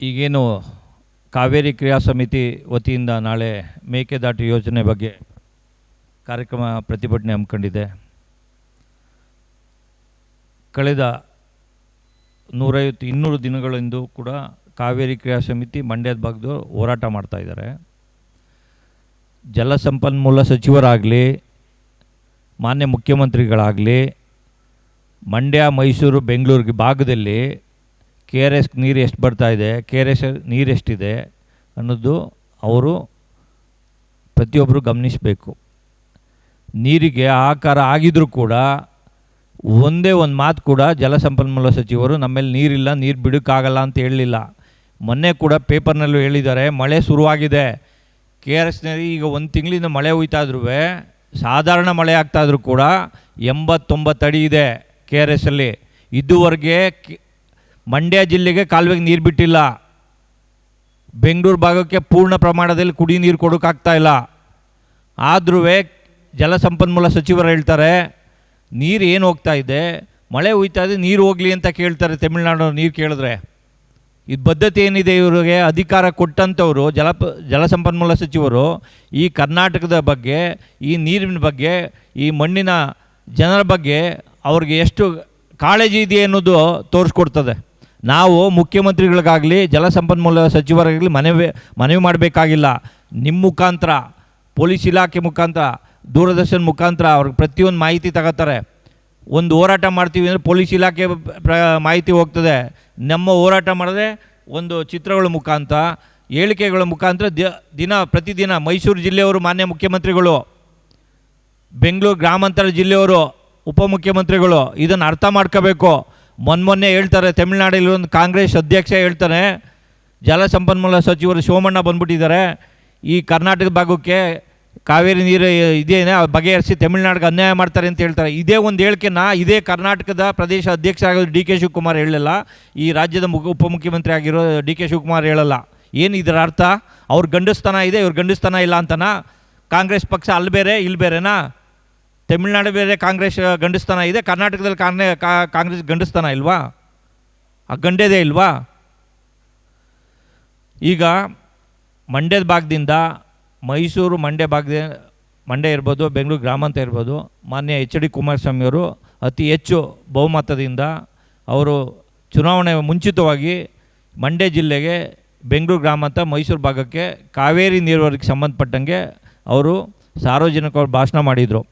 ಈಗೇನು ಕಾವೇರಿ ಕ್ರಿಯಾ ಸಮಿತಿ ವತಿಯಿಂದ ನಾಳೆ ಮೇಕೆದಾಟು ಯೋಜನೆ ಬಗ್ಗೆ ಕಾರ್ಯಕ್ರಮ ಪ್ರತಿಭಟನೆ ಹಮ್ಮಿಕೊಂಡಿದೆ. ಕಳೆದ ನೂರೈವತ್ತು ಇನ್ನೂರು ದಿನಗಳಿಂದ ಕೂಡ ಕಾವೇರಿ ಕ್ರಿಯಾ ಸಮಿತಿ ಮಂಡ್ಯದ ಭಾಗದವರು ಹೋರಾಟ ಮಾಡ್ತಾಯಿದ್ದಾರೆ ಜಲಸಂಪನ್ಮೂಲ ಸಚಿವರಾಗಲಿ, ಮಾನ್ಯ ಮುಖ್ಯಮಂತ್ರಿಗಳಾಗಲಿ, ಮಂಡ್ಯ, ಮೈಸೂರು, ಬೆಂಗಳೂರಿಗೆ ಭಾಗದಲ್ಲಿ ಕೆ ಆರ್ ಎಸ್ ನೀರು ಎಷ್ಟು ಬರ್ತಾ ಇದೆ ಕೆ ಆರ್ ಎಸ್ ನೀರು ಎಷ್ಟಿದೆ ಅನ್ನೋದು ಅವರು ಪ್ರತಿಯೊಬ್ಬರು ಗಮನಿಸಬೇಕು. ನೀರಿಗೆ ಆಕಾರ ಆಗಿದ್ರೂ ಕೂಡ ಒಂದೇ ಒಂದು ಮಾತು ಕೂಡ ಜಲಸಂಪನ್ಮೂಲ ಸಚಿವರು ನಮ್ಮಲ್ಲಿ ನೀರಿಲ್ಲ, ನೀರು ಬಿಡೋಕ್ಕಾಗಲ್ಲ ಅಂತ ಹೇಳಲಿಲ್ಲ. ಮೊನ್ನೆ ಕೂಡ ಪೇಪರ್ನಲ್ಲೂ ಹೇಳಿದ್ದಾರೆ, ಮಳೆ ಶುರುವಾಗಿದೆ. ಕೆ ಆರ್ ಎಸ್ನಲ್ಲಿ ಈಗ ಒಂದು ತಿಂಗಳಿಂದ ಮಳೆ ಹೋಯ್ತಾದ್ರೂ ಸಾಧಾರಣ ಮಳೆ ಆಗ್ತಾಯಿದ್ರು ಕೂಡ ಎಂಬತ್ತೊಂಬತ್ತು ಅಡಿ ಇದೆ ಕೆ ಆರ್ ಎಸ್ಸಲ್ಲಿ ಇದುವರೆಗೆ ಮಂಡ್ಯ ಜಿಲ್ಲೆಗೆ ಕಾಲುವೆಗೆ ನೀರು ಬಿಟ್ಟಿಲ್ಲ. ಬೆಂಗಳೂರು ಭಾಗಕ್ಕೆ ಪೂರ್ಣ ಪ್ರಮಾಣದಲ್ಲಿ ಕುಡಿ ನೀರು ಕೊಡೋಕ್ಕಾಗ್ತಾ ಇಲ್ಲ. ಆದ್ರೂ ಜಲಸಂಪನ್ಮೂಲ ಸಚಿವರು ಹೇಳ್ತಾರೆ, ನೀರು ಏನು ಹೋಗ್ತಾ ಇದೆ? ಮಳೆ ಹೋಯ್ತಾ ಇದೆ, ನೀರು ಹೋಗಲಿ ಅಂತ ಕೇಳ್ತಾರೆ ತಮಿಳ್ನಾಡು ನೀರು ಕೇಳಿದ್ರೆ. ಇದು ಬದ್ಧತೆ ಏನಿದೆ ಇವರಿಗೆ? ಅಧಿಕಾರ ಕೊಟ್ಟಂಥವರು ಜಲ ಜಲಸಂಪನ್ಮೂಲ ಸಚಿವರು ಈ ಕರ್ನಾಟಕದ ಬಗ್ಗೆ, ಈ ನೀರಿನ ಬಗ್ಗೆ, ಈ ಮಣ್ಣಿನ ಜನರ ಬಗ್ಗೆ ಅವ್ರಿಗೆ ಎಷ್ಟು ಕಾಳಜಿ ಇದೆ ಅನ್ನೋದು ತೋರಿಸ್ಕೊಡ್ತದೆ. ನಾವು ಮುಖ್ಯಮಂತ್ರಿಗಳಿಗಾಗಲಿ ಜಲಸಂಪನ್ಮೂಲ ಸಚಿವರಾಗಲಿ ಮನವಿ ಮನವಿ ಮಾಡಬೇಕಾಗಿಲ್ಲ. ನಿಮ್ಮ ಮುಖಾಂತರ, ಪೊಲೀಸ್ ಇಲಾಖೆ ಮುಖಾಂತರ, ದೂರದರ್ಶನ ಮುಖಾಂತರ ಅವ್ರಿಗೆ ಪ್ರತಿಯೊಂದು ಮಾಹಿತಿ ತಗೋತಾರೆ. ಒಂದು ಹೋರಾಟ ಮಾಡ್ತೀವಿ ಅಂದರೆ ಪೊಲೀಸ್ ಇಲಾಖೆ ಪ್ರ, ಮಾಹಿತಿ ಹೋಗ್ತದೆ. ನಮ್ಮ ಹೋರಾಟ ಮಾಡಿದ್ರೆ ಒಂದು ಚಿತ್ರಗಳ ಮುಖಾಂತರ ಹೇಳಿಕೆಗಳ ಮುಖಾಂತರ ದಿನ ಪ್ರತಿದಿನ ಮೈಸೂರು ಜಿಲ್ಲೆಯವರು ಮಾನ್ಯ ಮುಖ್ಯಮಂತ್ರಿಗಳು, ಬೆಂಗಳೂರು ಗ್ರಾಮಾಂತರ ಜಿಲ್ಲೆಯವರು ಉಪಮುಖ್ಯಮಂತ್ರಿಗಳು ಇದನ್ನು ಅರ್ಥ ಮಾಡ್ಕೋಬೇಕು. ಮೊನ್ನೆ ಹೇಳ್ತಾರೆ, ತಮಿಳ್ನಾಡಲ್ಲಿ ಒಂದು ಕಾಂಗ್ರೆಸ್ ಅಧ್ಯಕ್ಷ ಹೇಳ್ತಾನೆ ಜಲಸಂಪನ್ಮೂಲ ಸಚಿವರು ಸೋಮಣ್ಣ ಬಂದ್ಬಿಟ್ಟಿದ್ದಾರೆ, ಈ ಕರ್ನಾಟಕ ಭಾಗಕ್ಕೆ ಕಾವೇರಿ ನೀರು ಇದೇನೆ ಬಗೆಹರಿಸಿ ತಮಿಳ್ನಾಡಿಗೆ ಅನ್ಯಾಯ ಮಾಡ್ತಾರೆ ಅಂತ ಹೇಳ್ತಾರೆ. ಇದೇ ಒಂದು ಹೇಳಿಕೆನ ಇದೇ ಕರ್ನಾಟಕದ ಪ್ರದೇಶ ಅಧ್ಯಕ್ಷ ಆಗಿರೋ ಡಿ ಕೆ ಶಿವಕುಮಾರ್ ಹೇಳಲ್ಲ ಈ ರಾಜ್ಯದ ಮುಖ ಉಪಮುಖ್ಯಮಂತ್ರಿ ಆಗಿರೋ ಡಿ ಕೆ ಶಿವಕುಮಾರ್ ಹೇಳಲ್ಲ. ಏನು ಇದರ ಅರ್ಥ? ಅವ್ರ ಗಂಡಸ್ತನ ಇದೆ, ಇವ್ರ ಗಂಡಸ್ತನ ಇಲ್ಲ ಅಂತನಾ? ಕಾಂಗ್ರೆಸ್ ಪಕ್ಷ ಅಲ್ಲಿ ಬೇರೆ ಇಲ್ಲಿ ಬೇರೆನಾ ತಮಿಳ್ನಾಡು ಬೇರೆ ಕಾಂಗ್ರೆಸ್ ಗಂಡಸ್ತಾನ ಇದೆ. ಕರ್ನಾಟಕದಲ್ಲಿ ಕಾರ್ನೆ ಕಾಂಗ್ರೆಸ್ ಗಂಡಸ್ತಾನ ಇಲ್ವಾ? ಆ ಗಂಡೇದೇ ಇಲ್ವಾ? ಈಗ ಮಂಡ್ಯದ ಭಾಗದಿಂದ ಮೈಸೂರು ಮಂಡ್ಯ ಭಾಗದ, ಮಂಡ್ಯ ಇರ್ಬೋದು, ಬೆಂಗಳೂರು ಗ್ರಾಮಾಂತರ ಇರ್ಬೋದು, ಮಾನ್ಯ ಎಚ್ ಡಿ ಕುಮಾರಸ್ವಾಮಿಯವರು ಅತಿ ಹೆಚ್ಚು ಬಹುಮತದಿಂದ ಅವರು ಚುನಾವಣೆ ಮುಂಚಿತವಾಗಿ ಮಂಡ್ಯ ಜಿಲ್ಲೆಗೆ, ಬೆಂಗಳೂರು ಗ್ರಾಮಾಂತರ ಮೈಸೂರು ಭಾಗಕ್ಕೆ ಕಾವೇರಿ ನೀರಾವರಿಗೆ ಸಂಬಂಧಪಟ್ಟಂಗೆ ಅವರು ಸಾರ್ವಜನಿಕರು ಭಾಷಣ ಮಾಡಿದರು.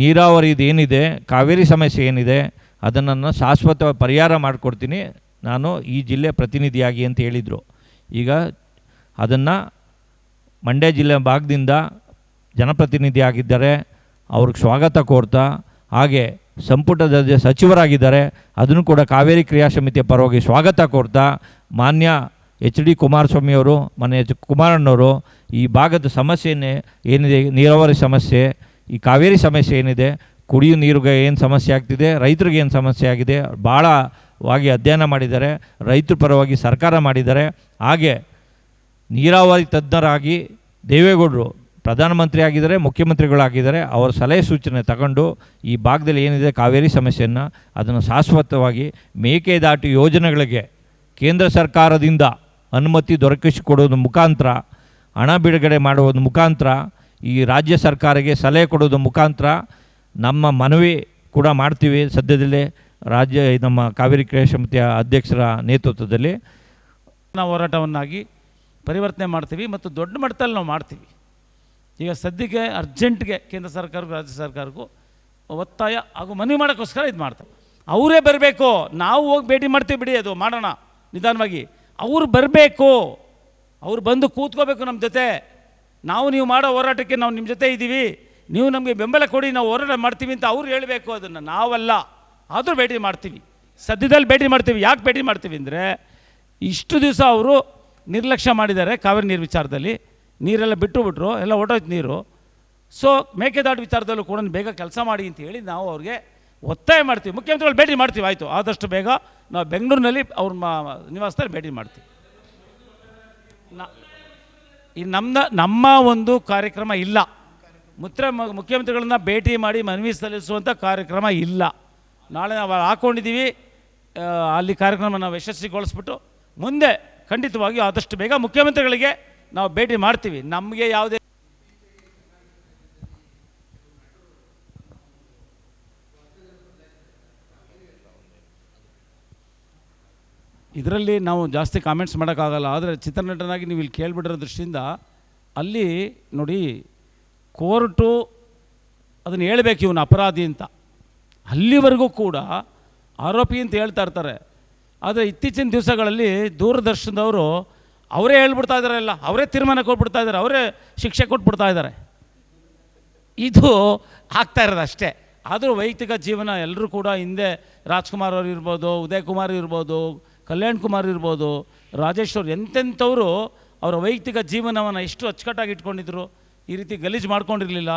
ನೀರಾವರಿದು ಏನಿದೆ ಕಾವೇರಿ ಸಮಸ್ಯೆ ಏನಿದೆ ಅದನ್ನು ನಾನು ಶಾಶ್ವತ ಪರಿಹಾರ ಮಾಡಿಕೊಡ್ತೀನಿ. ನಾನು ಈ ಜಿಲ್ಲೆ ಪ್ರತಿನಿಧಿಯಾಗಿ ಅಂತ ಹೇಳಿದರು. ಈಗ ಅದನ್ನು ಮಂಡ್ಯ ಜಿಲ್ಲೆ ಭಾಗದಿಂದ ಜನಪ್ರತಿನಿಧಿಯಾಗಿದ್ದಾರೆ ಅವ್ರಿಗೆ ಸ್ವಾಗತ ಕೋರ್ತಾ, ಹಾಗೆ ಸಂಪುಟ ದರ್ಜೆ ಸಚಿವರಾಗಿದ್ದಾರೆ, ಅದನ್ನು ಕೂಡ ಕಾವೇರಿ ಕ್ರಿಯಾ ಸಮಿತಿಯ ಪರವಾಗಿ ಸ್ವಾಗತ ಕೋರ್ತಾ, ಮಾನ್ಯ ಎಚ್ ಡಿ ಕುಮಾರಸ್ವಾಮಿಯವರು ಮಾನ್ಯ ಎಚ್ ಕುಮಾರಣ್ಣವರು ಈ ಭಾಗದ ಸಮಸ್ಯೆಯನ್ನೇ ಏನಿದೆ, ನೀರಾವರಿ ಸಮಸ್ಯೆ ಈ ಕಾವೇರಿ ಸಮಸ್ಯೆ ಏನಿದೆ, ಕುಡಿಯೋ ನೀರಿಗೆ ಏನು ಸಮಸ್ಯೆ ಆಗ್ತಿದೆ, ರೈತರಿಗೆ ಏನು ಸಮಸ್ಯೆ ಆಗಿದೆ ಭಾಳವಾಗಿ ಅಧ್ಯಯನ ಮಾಡಿದ್ದಾರೆ, ರೈತರ ಪರವಾಗಿ ಸರ್ಕಾರ ಮಾಡಿದ್ದಾರೆ. ಹಾಗೆ ನೀರಾವರಿ ತಜ್ಞರಾಗಿ ದೇವೇಗೌಡರು ಪ್ರಧಾನಮಂತ್ರಿ ಆಗಿದ್ದಾರೆ, ಮುಖ್ಯಮಂತ್ರಿಗಳಾಗಿದ್ದಾರೆ, ಅವರ ಸಲಹೆ ಸೂಚನೆ ತಗೊಂಡು ಈ ಭಾಗದಲ್ಲಿ ಏನಿದೆ ಕಾವೇರಿ ಸಮಸ್ಯೆಯನ್ನು ಅದನ್ನು ಶಾಶ್ವತವಾಗಿ ಮೇಕೆದಾಟು ಯೋಜನೆಗಳಿಗೆ ಕೇಂದ್ರ ಸರ್ಕಾರದಿಂದ ಅನುಮತಿ ದೊರಕಿಸಿಕೊಡೋದ್ರ ಮುಖಾಂತರ, ಹಣ ಬಿಡುಗಡೆ ಮಾಡುವುದು ಮುಖಾಂತರ ಈ ರಾಜ್ಯ ಸರ್ಕಾರಕ್ಕೆ ಸಲಹೆ ಕೊಡೋದು ಮುಖಾಂತರ ನಮ್ಮ ಮನವಿ ಕೂಡ ಮಾಡ್ತೀವಿ. ಸದ್ಯದಲ್ಲೇ ರಾಜ್ಯ ನಮ್ಮ ಕಾವೇರಿ ಕ್ರಿಯಾ ಸಮಿತಿಯ ಅಧ್ಯಕ್ಷರ ನೇತೃತ್ವದಲ್ಲಿ ನಾವು ಹೋರಾಟವನ್ನಾಗಿ ಪರಿವರ್ತನೆ ಮಾಡ್ತೀವಿ ಮತ್ತು ದೊಡ್ಡ ಮಟ್ಟದಲ್ಲಿ ನಾವು ಮಾಡ್ತೀವಿ. ಈಗ ಸದ್ಯಕ್ಕೆ ಅರ್ಜೆಂಟ್ಗೆ ಕೇಂದ್ರ ಸರ್ಕಾರಕ್ಕೂ ರಾಜ್ಯ ಸರ್ಕಾರಕ್ಕೂ ಒತ್ತಾಯ ಹಾಗೂ ಮನವಿ ಮಾಡೋಕ್ಕೋಸ್ಕರ ಇದು ಮಾಡ್ತಾರೆ ಅವರೇ ಬರಬೇಕು. ನಾವು ಹೋಗಿ ಭೇಟಿ ಮಾಡ್ತೀವಿ ಬಿಡಿ, ಅದು ಮಾಡೋಣ ನಿಧಾನವಾಗಿ. ಅವ್ರು ಬರಬೇಕು. ಅವ್ರು ಬಂದು ಕೂತ್ಕೋಬೇಕು ನಮ್ಮ ಜೊತೆ. ನಾವು ನೀವು ಮಾಡೋ ಹೋರಾಟಕ್ಕೆ ನಾವು ನಿಮ್ಮ ಜೊತೆ ಇದ್ದೀವಿ. ನೀವು ನಮಗೆ ಬೆಂಬಲ ಕೊಡಿ, ನಾವು ಹೋರಾಟ ಮಾಡ್ತೀವಿ ಅಂತ ಅವ್ರು ಹೇಳಬೇಕು ಅದನ್ನು. ನಾವಲ್ಲ. ಆದರೂ ಭೇಟಿ ಮಾಡ್ತೀವಿ. ಸದ್ಯದಲ್ಲಿ ಭೇಟಿ ಮಾಡ್ತೀವಿ. ಯಾಕೆ ಭೇಟಿ ಮಾಡ್ತೀವಿ ಅಂದರೆ, ಇಷ್ಟು ದಿವಸ ಅವರು ನಿರ್ಲಕ್ಷ್ಯ ಮಾಡಿದ್ದಾರೆ ಕಾವೇರಿ ನೀರು ವಿಚಾರದಲ್ಲಿ. ನೀರೆಲ್ಲ ಬಿಟ್ಟು ಬಿಟ್ಟರು ಎಲ್ಲ ಹೊಟ್ಟೋಯ್ತು ನೀರು. ಸೊ ಮೇಕೆದಾಟು ವಿಚಾರದಲ್ಲೂ ಕೂಡ ಬೇಗ ಕೆಲಸ ಮಾಡಿ ಅಂತ ಹೇಳಿ ನಾವು ಅವ್ರಿಗೆ ಒತ್ತಾಯ ಮಾಡ್ತೀವಿ. ಮುಖ್ಯಮಂತ್ರಿಗಳು ಭೇಟಿ ಮಾಡ್ತೀವಿ, ಆಯಿತು. ಆದಷ್ಟು ಬೇಗ ನಾವು ಬೆಂಗಳೂರಿನಲ್ಲಿ ಅವ್ರ ನಿವಾಸದಲ್ಲಿ ಭೇಟಿ ಮಾಡ್ತೀವಿ. ನ- ಈ ನಮ್ಮ ನಮ್ಮ ಒಂದು ಕಾರ್ಯಕ್ರಮ ಇಲ್ಲ. ಮುತ್ರ ಮುಖ್ಯಮಂತ್ರಿಗಳನ್ನ ಭೇಟಿ ಮಾಡಿ ಮನವಿ ಸಲ್ಲಿಸುವಂಥ ಕಾರ್ಯಕ್ರಮ ಇಲ್ಲ. ನಾಳೆ ನಾವು ಹಾಕ್ಕೊಂಡಿದ್ದೀವಿ ಅಲ್ಲಿ ಕಾರ್ಯಕ್ರಮ ನಾವು ಯಶಸ್ವಿಗೊಳಿಸ್ಬಿಟ್ಟು ಮುಂದೆ ಖಂಡಿತವಾಗಿಯೂ ಆದಷ್ಟು ಬೇಗ ಮುಖ್ಯಮಂತ್ರಿಗಳಿಗೆ ನಾವು ಭೇಟಿ ಮಾಡ್ತೀವಿ. ನಮಗೆ ಯಾವುದೇ ಇದರಲ್ಲಿ ನಾವು ಜಾಸ್ತಿ ಕಾಮೆಂಟ್ಸ್ ಮಾಡೋಕ್ಕಾಗಲ್ಲ. ಆದರೆ ಚಿತ್ರನಟನಾಗಿ ನೀವು ಇಲ್ಲಿ ಕೇಳಿಬಿಟ್ಟಿರೋ ದೃಷ್ಟಿಯಿಂದ ಅಲ್ಲಿ ನೋಡಿ ಕೋರ್ಟು ಅದನ್ನು ಹೇಳಬೇಕು ಇವನು ಅಪರಾಧಿ ಅಂತ. ಅಲ್ಲಿವರೆಗೂ ಕೂಡ ಆರೋಪಿ ಅಂತ ಹೇಳ್ತಾ ಇರ್ತಾರೆ. ಆದರೆ ಇತ್ತೀಚಿನ ದಿವಸಗಳಲ್ಲಿ ದೂರದರ್ಶನದವರು ಅವರೇ ಹೇಳ್ಬಿಡ್ತಾ ಇದ್ದಾರೆ ಎಲ್ಲ ಅವರೇ ತೀರ್ಮಾನ ಕೊಟ್ಬಿಡ್ತಾ ಇದ್ದಾರೆ ಅವರೇ ಶಿಕ್ಷೆ ಕೊಟ್ಬಿಡ್ತಾ ಇದ್ದಾರೆ ಇದು ಆಗ್ತಾ ಇರೋದು ಅಷ್ಟೇ. ಆದರೂ ವೈಯಕ್ತಿಕ ಜೀವನ ಎಲ್ಲರೂ ಕೂಡ ಹಿಂದೆ ರಾಜ್ಕುಮಾರ್ ಅವರು ಇರ್ಬೋದು ಉದಯ್ ಕುಮಾರ್ ಇರ್ಬೋದು ಕಲ್ಯಾಣ್ ಕುಮಾರ್ ಇರ್ಬೋದು, ರಾಜೇಶ್ ಅವ್ರು ಎಂತೆಂಥವರು ಅವರ ವೈಯಕ್ತಿಕ ಜೀವನವನ್ನು ಎಷ್ಟು ಅಚ್ಚುಕಟ್ಟಾಗಿ ಇಟ್ಕೊಂಡಿದ್ರು, ಈ ರೀತಿ ಗಲೀಜು ಮಾಡ್ಕೊಂಡಿರಲಿಲ್ಲ.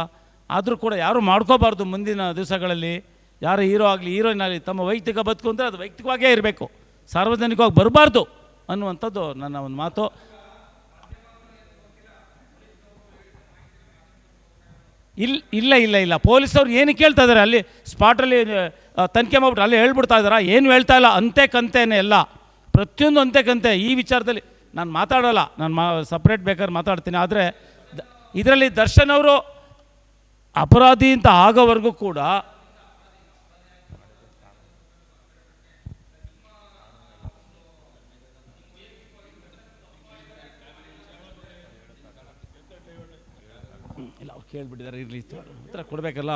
ಆದರೂ ಕೂಡ ಯಾರೂ ಮಾಡ್ಕೋಬಾರ್ದು ಮುಂದಿನ ದಿವಸಗಳಲ್ಲಿ. ಯಾರು ಹೀರೋ ಆಗಲಿ, ಹೀರೋಯಿನ್ ಆಗಲಿ, ತಮ್ಮ ವೈಯಕ್ತಿಕ ಬದುಕು ಅಂದರೆ ಅದು ವೈಯಕ್ತಿಕವಾಗೇ ಇರಬೇಕು. ಸಾರ್ವಜನಿಕವಾಗಿ ಬರಬಾರ್ದು ಅನ್ನುವಂಥದ್ದು ನನ್ನ ಒಂದು ಮಾತು. ಇಲ್ಲ ಇಲ್ಲ ಇಲ್ಲ ಇಲ್ಲ. ಪೊಲೀಸವ್ರು ಏನು ಕೇಳ್ತಾ ಇದ್ದಾರೆ ಅಲ್ಲಿ ಸ್ಪಾಟಲ್ಲಿ ತನಿಖೆ ಮಾಡ್ಬಿಟ್ಟು ಅಲ್ಲಿ ಹೇಳ್ಬಿಡ್ತಾ ಇದ್ದಾರಾ ಏನು ಹೇಳ್ತಾ ಇಲ್ಲ? ಅಂತೆ, ಕಂತೇನೆ ಎಲ್ಲ. ಪ್ರತಿಯೊಂದು ಅಂತೆಕಂತೆ ಈ ವಿಚಾರದಲ್ಲಿ ನಾನು ಮಾತಾಡೋಲ್ಲ, ನಾನು ಮಾ ಸಪ್ರೇಟ್ ಬೇಕಾದ್ರೆ ಮಾತಾಡ್ತೀನಿ. ಆದರೆ ಇದರಲ್ಲಿ ದರ್ಶನ್ ಅವರು ಅಪರಾಧಿ ಅಂತ ಆಗೋವರೆಗೂ ಕೂಡ ಇಲ್ಲ, ಅವ್ರು ಕೇಳಿಬಿಟ್ಟಿದ್ದಾರೆ, ಇರಲಿ, ಉತ್ತರ ಕೊಡಬೇಕಲ್ಲ.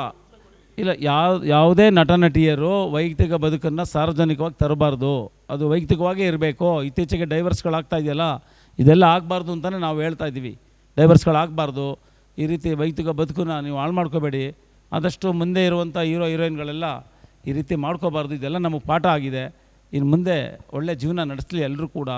ಇಲ್ಲ, ಯಾವ, ಯಾವುದೇ ನಟ ನಟಿಯರು ವೈಯಕ್ತಿಕ ಬದುಕನ್ನು ಸಾರ್ವಜನಿಕವಾಗಿ ತರಬಾರ್ದು. ಅದು ವೈಯಕ್ತಿಕವಾಗೇ ಇರಬೇಕು. ಇತ್ತೀಚೆಗೆ ಡೈವರ್ಸ್ಗಳಾಗ್ತಾ ಇದೆಯಲ್ಲ, ಇದೆಲ್ಲ ಆಗಬಾರ್ದು ಅಂತಲೇ ನಾವು ಹೇಳ್ತಾ ಇದ್ದೀವಿ. ಡೈವರ್ಸ್ಗಳಾಗಬಾರ್ದು. ಈ ರೀತಿ ವೈಯಕ್ತಿಕ ಬದುಕನ್ನ ನೀವು ಹಾಳು ಮಾಡ್ಕೋಬೇಡಿ. ಆದಷ್ಟು ಮುಂದೆ ಇರುವಂಥ ಹೀರೋ, ಹೀರೋಯಿನ್ಗಳೆಲ್ಲ ಈ ರೀತಿ ಮಾಡ್ಕೋಬಾರ್ದು. ಇದೆಲ್ಲ ನಮಗೆ ಪಾಠ ಆಗಿದೆ. ಇನ್ನು ಮುಂದೆ ಒಳ್ಳೆಯ ಜೀವನ ನಡೆಸಲಿ ಎಲ್ಲರೂ ಕೂಡ.